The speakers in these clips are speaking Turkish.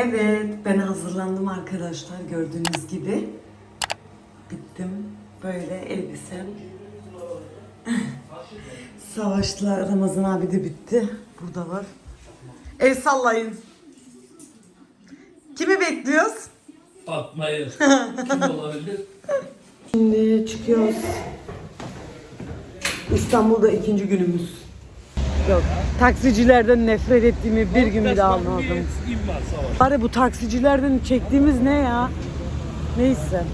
Evet, ben hazırlandım arkadaşlar gördüğünüz gibi. Bittim. Böyle elbisem. Savaşla Ramazan abi de bitti. Buradalar. El sallayın. Kimi bekliyoruz? Fatma'yı. Kim olabilir? Şimdi çıkıyoruz. İstanbul'da ikinci günümüz. Yok. Taksicilerden nefret ettiğimi bir gün bile savaş. Bari bu taksicilerden çektiğimiz ne ya? Neyse.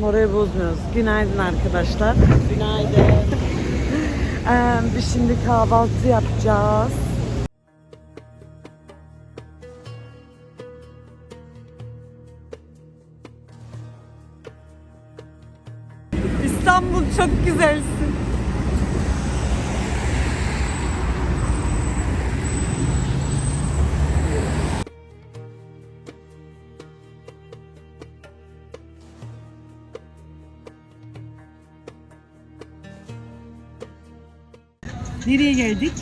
Morayı bozmuyoruz. Günaydın arkadaşlar. Günaydın. ee, biz şimdi kahvaltı yapacağız. İstanbul çok güzelsin. Nereye geldik?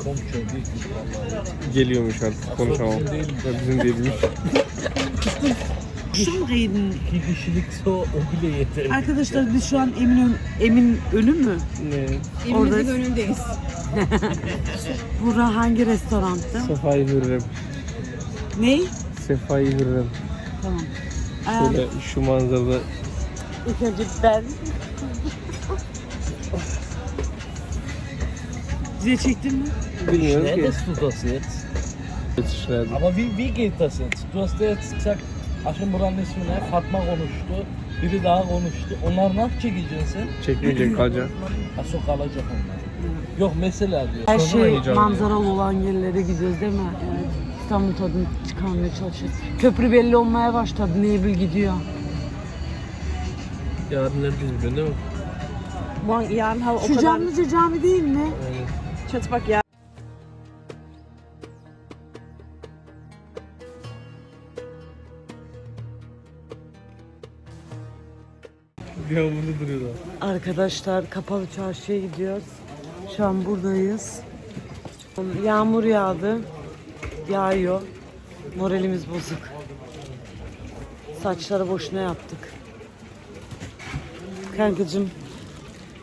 O komşu değil. Geliyormuş artık konuşamam. Bizim değil. Ya Bizim değilmiş. Şu mu kaydın? İki kişilikse o, o bile yeter. Arkadaşlar biz şu an Emin Emin önü mü? Ne? Orada önündeyiz. Bura hangi restoranda? Sefai Hürrem. Ney? Sefai Hürrem. Tamam. Ee, Şöyle şu manzarada ilk önce ben. Size çektin mi? bilmiyorum ki. Schnellst du das jetzt? Yetişlerdi. Aber wie, wie geht das jetzt? Du hast ja jetzt gesagt, Aşkım buranın ismi ne? Fatma konuştu. Biri daha konuştu. Onlar nasıl çekeceksin sen? Çekmeyecek kalacak. Ha sok kalacak onlar. Yok mesela diyor. Her Sonra şey heyecanlı. manzaralı olan yerlere gidiyoruz değil mi? Evet. İstanbul tadını çıkarmaya çalışıyoruz. Köprü belli olmaya başladı. Nebil gidiyor. Yarın neredeyiz biliyorsun değil mi? Bu yarın hava o Şu kadar... Camlıca cami değil mi? Aynen. Çatı bak ya. Ya burada duruyorlar. Arkadaşlar kapalı çarşıya gidiyoruz. Şu an buradayız. Yağmur yağdı. Yağıyor. Moralimiz bozuk. Saçları boşuna yaptık. Kankacığım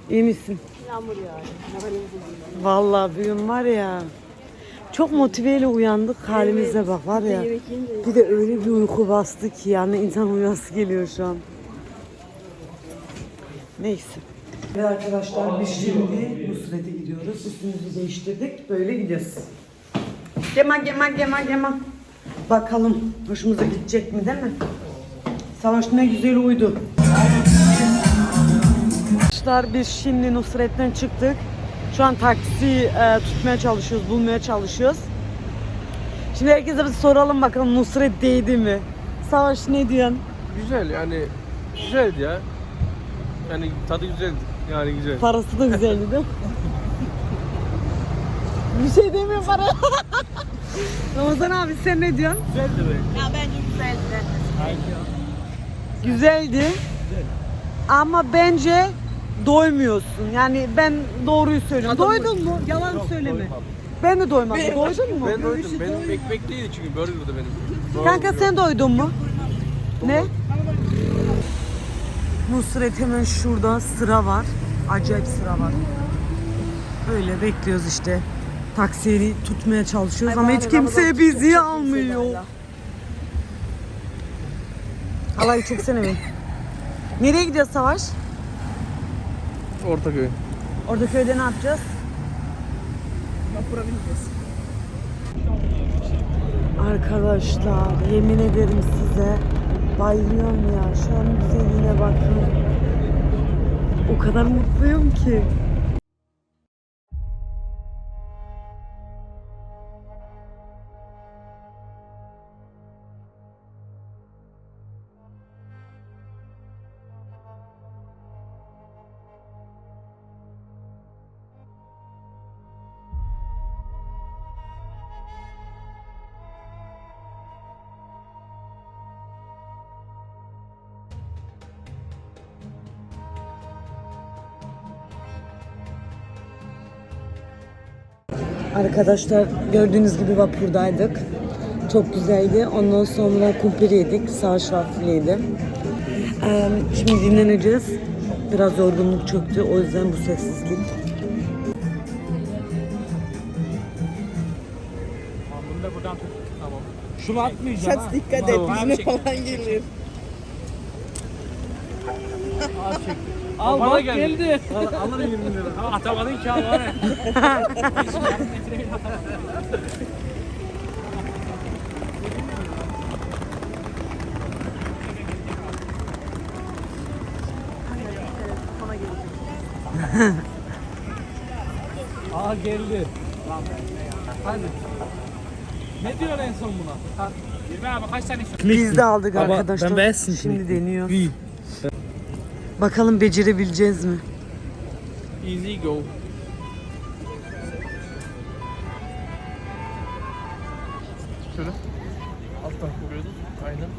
iyi misin? Yağmur yağıyor. Vallahi bugün var ya çok motiveyle uyandık halimize bak var ya. Bir de öyle bir uyku bastı ki yani insan uyuyası geliyor şu an. Neyse. Ve arkadaşlar biz şimdi Nusret'e gidiyoruz. Üstümüzü değiştirdik. Böyle gidiyoruz. Gema gema gema gema. Bakalım hoşumuza gidecek mi değil mi? Savaş ne güzel uydu. Arkadaşlar biz şimdi Nusret'ten çıktık. Şu an taksi e, tutmaya çalışıyoruz, bulmaya çalışıyoruz. Şimdi herkese bir soralım bakalım Nusret değdi mi? Savaş ne diyorsun? Güzel yani güzeldi ya. Yani tadı güzeldi. Yani güzel. Parası da güzeldi değil mi? bir şey demiyor para. Ramazan abi sen ne diyorsun? Güzeldi be. Ya bence güzeldi. Güzeldi. Ama bence doymuyorsun. Yani ben doğruyu söylüyorum. Doydun mu? Yalan söyleme. Ben de doymadım. Doydun mu? Ben doydum. Benim ekmek değildi çünkü burger'dı benim. Kanka sen doydun mu? Ne? Nusret hemen şurada sıra var. Acayip sıra var. Öyle bekliyoruz işte. Taksiyi tutmaya çalışıyoruz ama hiç kimse bizi almıyor. Halayı çeksene bir. Nereye gidiyoruz Savaş? Ortaköy. Orada köyde ne yapacağız? Vapura bineceğiz. Arkadaşlar yemin ederim size bayılıyorum ya. Şu an güzelliğine bakın. O kadar mutluyum ki. Arkadaşlar gördüğünüz gibi vapurdaydık. Çok güzeldi. Ondan sonra kumpir yedik. Sağ şarflıydı. Ee, şimdi dinleneceğiz. Biraz yorgunluk çöktü. O yüzden bu sessizlik. Şunu atmayacağım ha. Dikkat et yüzüne falan gelir. Al Bana bak geldi. geldi. Alırım 20 lira. Atamadın ki abi. Aa geldi. Hadi. Ne diyor en son buna? Ha. Biz de aldık Baba, arkadaşlar. ben beğensin Şimdi deniyor. Bir. Bakalım becerebileceğiz mi? Easy go. Şöyle. Alttan koyuyordun. Aynen.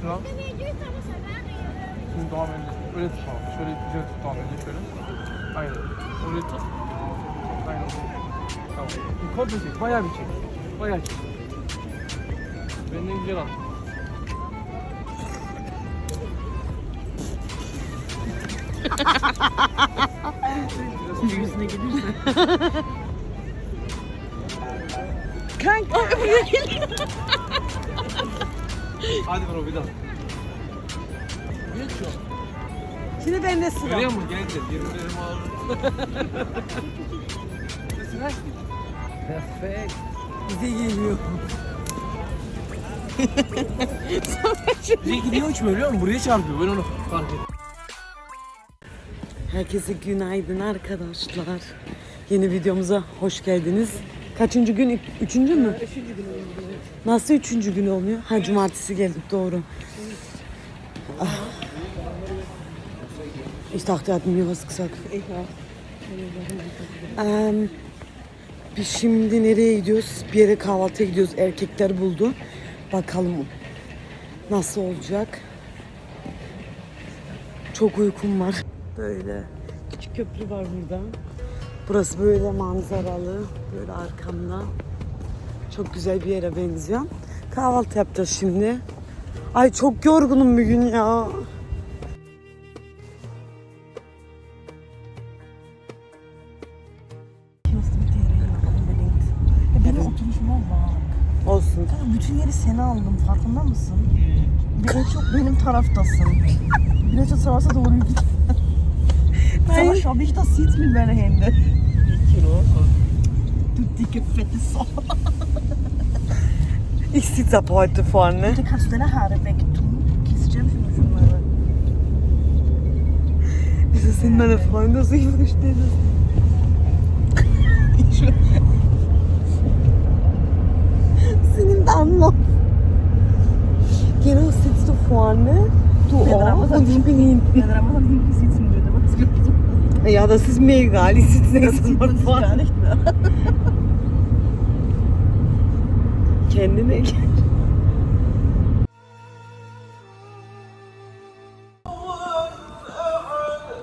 Şunu al. Şimdi devam edin. Öyle tut abi. Şöyle güzel tut devam edin. Şöyle. Aynen. Öyle tut. Aynen. Tamam. Komple çek. Bayağı bir çek. Bayağı çek. Benden güzel al. Yüzüne gelirse. Kanka. Hadi bro bir daha. Şimdi bende sıra. Görüyor musun? Geldi. 20 lirımı aldım. Perfect. Bize geliyor. Buraya gidiyor hiç biliyor musun? Buraya çarpıyor. Ben onu fark ettim. Herkese günaydın arkadaşlar. Yeni videomuza hoş geldiniz. Kaçıncı gün? Üç- Üçüncü mü? Üçüncü gün oldu. Nasıl üçüncü gün oluyor? Ha cumartesi geldik doğru. Ah. Ich dachte, er hat mir was gesagt. Ähm, biz şimdi nereye gidiyoruz? Bir yere kahvaltıya gidiyoruz. Erkekler buldu. Bakalım nasıl olacak. Çok uykum var. Böyle küçük köprü var burada. Burası böyle manzaralı. Böyle arkamda. Çok güzel bir yere benziyor. Kahvaltı yapacağız şimdi. Ay çok yorgunum bugün ya. Olsun. Kanka bütün yeri seni aldım farkında mısın? Bir çok benim taraftasın. Bir çok savaşa doğru git. Nein. Sag mal, ich da sitze mit meinen Händen. Du dicke, fette Sau. Ich sitze ab heute vorne. Du kannst deine Haare wegtun. Kiss Jam für mich mal. Wieso sind meine Freunde so? Ich verstehe das nicht. Ich schwöre. Singen dann noch. Genau, sitzt du vorne, du auch und ich bin hinten. Wenn Ramon hinten sitzen würde, aber das wird so Ja, das ist mir egal. Ich sitze nächstes Mal sich gar vorne. nicht mehr. Kendine gel.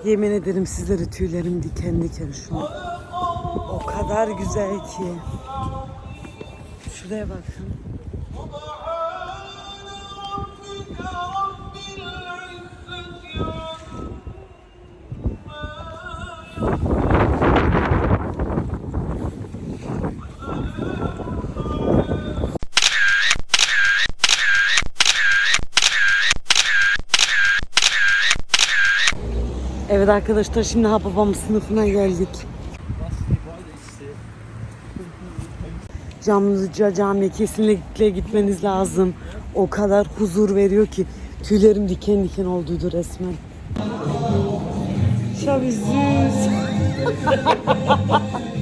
Yemin ederim sizlere tüylerim diken diken şu an. O kadar güzel ki. Şuraya bakın. Evet arkadaşlar şimdi Hababam sınıfına geldik. Camlıca Camii'ye kesinlikle gitmeniz lazım. O kadar huzur veriyor ki tüylerim diken diken olduydu resmen. Şabizüz.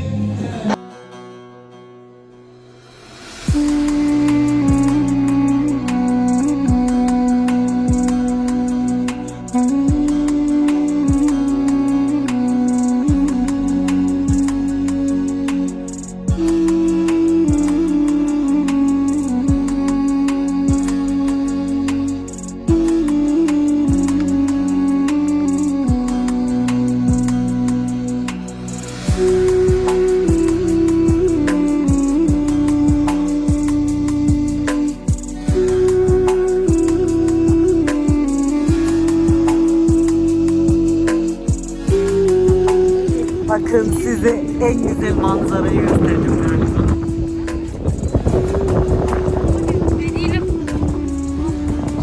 Bakın size en güzel manzarayı gösterdim.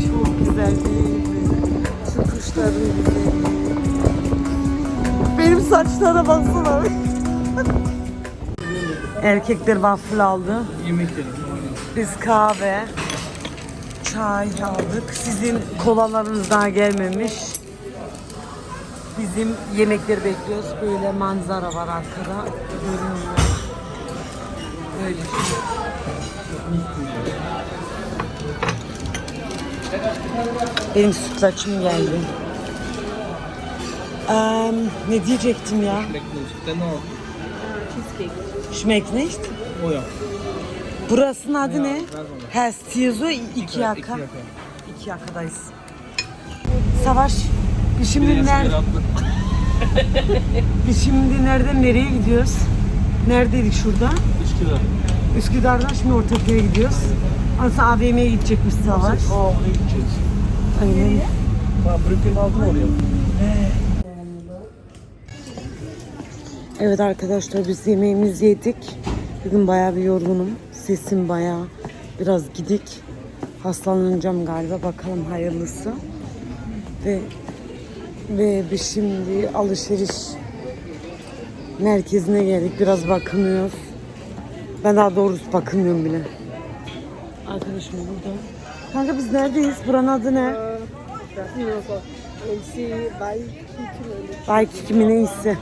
Çok güzel değil mi? Şu kuşların güzelliği. Benim saçlara baksana. Erkekler waffle aldı. Yemek yedim. Biz kahve, çay aldık. Sizin kolalarınız daha gelmemiş. Bizim yemekleri bekliyoruz. Böyle manzara var arkada. Görünüyor. Böyle. Benim sütlaçım geldi. Eee, ne diyecektim ya? Bekliyorsun. Ne oldu? Schmeckt nicht? O ya. Burasının adı ne? He, Stiezo iki yaka. iki yaka. İki yakadayız. Savaş, biz şimdi, ner biz şimdi nereden nereye gidiyoruz? Neredeydik şurada? Üsküdar. Üsküdar'dan şimdi Ortaköy'e gidiyoruz. Aslında AVM'ye gidecekmiş Savaş. Oraya gideceğiz. Aynen. Brooklyn aldım oraya. Evet arkadaşlar biz yemeğimizi yedik. Bugün bayağı bir yorgunum. Sesim bayağı biraz gidik. Hastalanacağım galiba. Bakalım hayırlısı. Ve ve biz şimdi alışveriş merkezine geldik. Biraz bakınıyoruz. Ben daha doğrusu bakınmıyorum bile. Arkadaşım burada. Kanka biz neredeyiz? Buranın adı ne? Bay Kiki mi neyse.